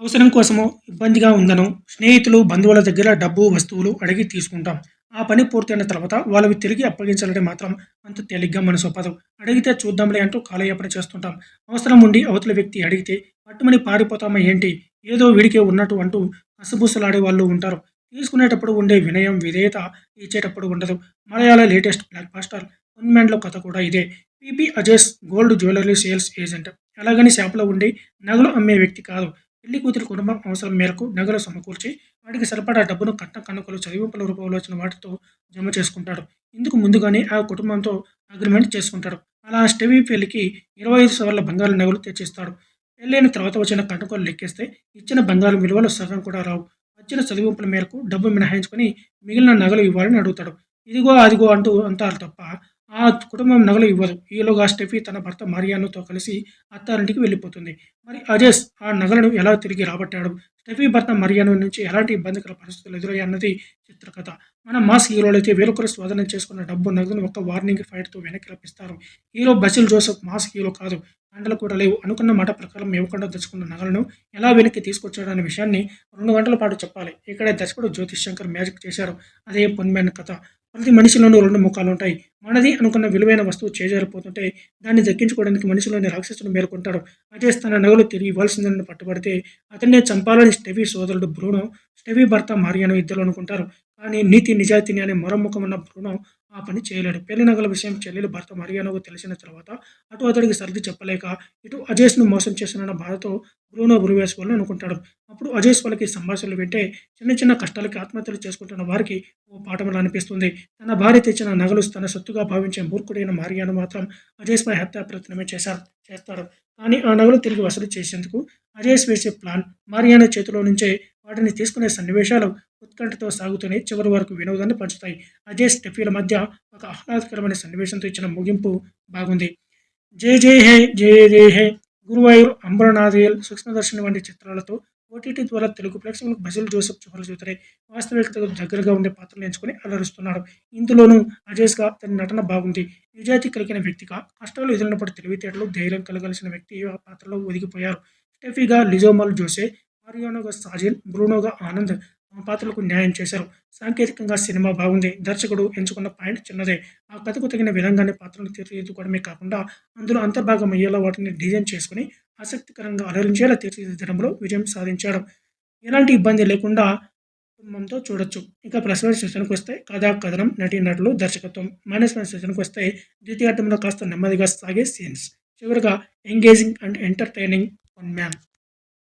అవసరం కోసమో ఇబ్బందిగా ఉందనో స్నేహితులు బంధువుల దగ్గర డబ్బు వస్తువులు అడిగి తీసుకుంటాం. ఆ పని పూర్తయిన తర్వాత వాళ్ళవి తిరిగి అప్పగించాలంటే మాత్రం అంత తేలిగ్గా మనసు ఒప్పదు. అడిగితే చూద్దాంలే అంటూ కాలయాపన చేస్తుంటాం. అవసరం ఉండి అవతల వ్యక్తి అడిగితే పట్టుమని పారిపోతామా ఏంటి? ఏదో వీడికే ఉన్నట్టు అంటూ కసబుసలాడే వాళ్ళు ఉంటారు. తీసుకునేటప్పుడు ఉండే వినయం విధేయత ఇచ్చేటప్పుడు ఉండదు. మలయాళ లేటెస్ట్ బ్లాక్ బాస్టర్ ఉన్మ్యాన్లో కథ కూడా ఇదే. PP Ajesh gold jewellery sales agent. అలాగని షాపులో ఉండి నగలు అమ్మే వ్యక్తి కాదు. పెళ్ళి కూతురు కుటుంబం అవసరం మేరకు నగలు సమకూర్చి వాటికి సరిపడా డబ్బును కట్న కనుకలు చదివింపుల రూపంలో వచ్చిన వాటితో జమ చేసుకుంటాడు. ఇందుకు ముందుగానే ఆ కుటుంబంతో అగ్రిమెంట్ చేసుకుంటాడు. అలా స్టెవీ పెళ్ళికి ఇరవై ఐదు సవర్ల బంగారు నగలు తెచ్చిస్తాడు. పెళ్ళైన తర్వాత వచ్చిన కనుకలు లెక్కేస్తే ఇచ్చిన బంగారం విలువలు సగం కూడా రావు. వచ్చిన చదివింపుల మేరకు డబ్బు మినహాయించుకొని మిగిలిన నగలు ఇవ్వాలని అడుగుతాడు. ఇదిగో అదిగో అంటూ అంటారు తప్ప ఆ కుటుంబం నగలు ఇవ్వదు ఈలోగా స్టెఫీ తన భర్త మారియానుతో కలిసి అత్తారింటికి వెళ్ళిపోతుంది. మరి అజేస్ ఆ నగలను ఎలా తిరిగి రాబట్టాడు? స్టెఫీ భర్త మరియాను నుంచి ఎలాంటి ఇబ్బందికర పరిస్థితులు ఎదురయ్యన్నది చిత్రకథ. మన మాస్ హీరోలు అయితే వేరొకరు స్వాధీనం చేసుకున్న డబ్బు నగదును ఒక వార్నింగ్ ఫైట్తో వెనక్కి రప్పిస్తారు. Hero Basil Joseph mass hero కాదు. గంటలు కూడా లేవు. అనుకున్న మాట ప్రకారం ఇవ్వకుండా తెచ్చుకున్న నగలను ఎలా వెనక్కి తీసుకొచ్చాడు అనే విషయాన్ని రెండు గంటల పాటు చెప్పాలి. ఇక్కడే దర్శకుడు జ్యోతిష్ శంకర్ మ్యాజిక్ చేశారు. అదే పొన్మైన కథ. ప్రతి మనిషిలోనూ రెండు ముఖాలు ఉంటాయి మనది అనుకున్న విలువైన వస్తువు చేజారిపోతుంటే దాన్ని దక్కించుకోవడానికి మనిషిలోని రాక్షసుడు మేల్కొంటాడు అజేస్ తన నగలు తిరిగి ఇవ్వాల్సిందని పట్టుబడితే అతన్నే చంపాలని స్టెవీ సోదరుడు బ్రూనో స్టెవీ భర్త మారియాను ఇద్దరు అనుకుంటారు. కానీ నీతి నిజాయితీని అనే మరో ముఖం ఉన్న బ్రూనో ఆ పని చేయలేడు. పెళ్ళి నగల విషయం చెల్లెలు భర్త మరియానోకు తెలిసిన తర్వాత అటు అతడికి సర్ది చెప్పలేక ఇటు అజేష్ను మోసం చేసిన బాధతో బ్రూనో ఉరివేసుకోవాలని అనుకుంటాడు. అప్పుడు అజేష్ వాళ్ళకి సంభాషణలు వింటే చిన్న చిన్న కష్టాలకి ఆత్మహత్యలు చేసుకుంటున్న వారికి ఓ పాఠములు అనిపిస్తుంది. తన భార్య తెచ్చిన నగలు తన సొత్తుగా భావించే మూర్ఖుడైన మారియాను మాత్రం అజేష్పై హత్యా ప్రయత్నమే చేశారు చేస్తారు. కానీ ఆ నగలు తిరిగి వసూలు చేసేందుకు అజయస్ వేసే ప్లాన్ మారియాన చేతిలో నుంచే వాటిని తీసుకునే సన్నివేశాలు ఉత్కంఠతో సాగుతూనే చివరి వరకు వినోదాన్ని పంచుతాయి. అజయ్ స్టెఫీల మధ్య ఒక ఆహ్లాదకరమైన సన్నివేశంతో ఇచ్చిన ముగింపు బాగుంది. జే జే హే జే జే హే గురువాయూర్ అంబరనాథేల్ సూక్ష్మదర్శిని వంటి చిత్రాలతో ఓటీటీ ద్వారా తెలుగు ప్రేక్షకులకు బసిల్ జోసెఫ్ చివరి చూతరే వాస్తవికతకు దగ్గరగా ఉండే పాత్రలు ఎంచుకొని అలరుస్తున్నాడు ఇందులోనూ అజేష్గా తన నటన బాగుంది. నిజాయితీ కలిగిన వ్యక్తిగా కష్టాలు ఎదురైనప్పుడు తెలివితేటలు ధైర్యం కలగాల్సిన వ్యక్తి ఆ పాత్రలో ఒదిగిపోయారు. స్టెఫీగా లిజోమల్ జోసే మారియానోగా సాజిన్ బ్రూనోగా ఆనంద్ ఆ పాత్రలకు న్యాయం చేశారు. సాంకేతికంగా సినిమా బాగుంది. దర్శకుడు ఎంచుకున్న పాయింట్ చిన్నదే. ఆ కథకు తగిన విధంగానే పాత్రను తీర్చిదిద్దుకోవడమే కాకుండా అందులో అంతర్భాగం అయ్యేలా వాటిని డిజైన్ చేసుకుని ఆసక్తికరంగా అలరించేలా తీర్చిదిద్దడంలో విజయం సాధించాడు ఎలాంటి ఇబ్బంది లేకుండా కుటుంబంతో చూడొచ్చు. ఇంకా ప్లస్ వన్ సెషన్కి వస్తే కథా కథనం నటీనటులు దర్శకత్వం. మైనస్ వన్ సెషన్కి వస్తే ద్వితీయార్థంలో కాస్త నెమ్మదిగా సాగే సీన్స్. చివరిగా engaging and entertaining one man.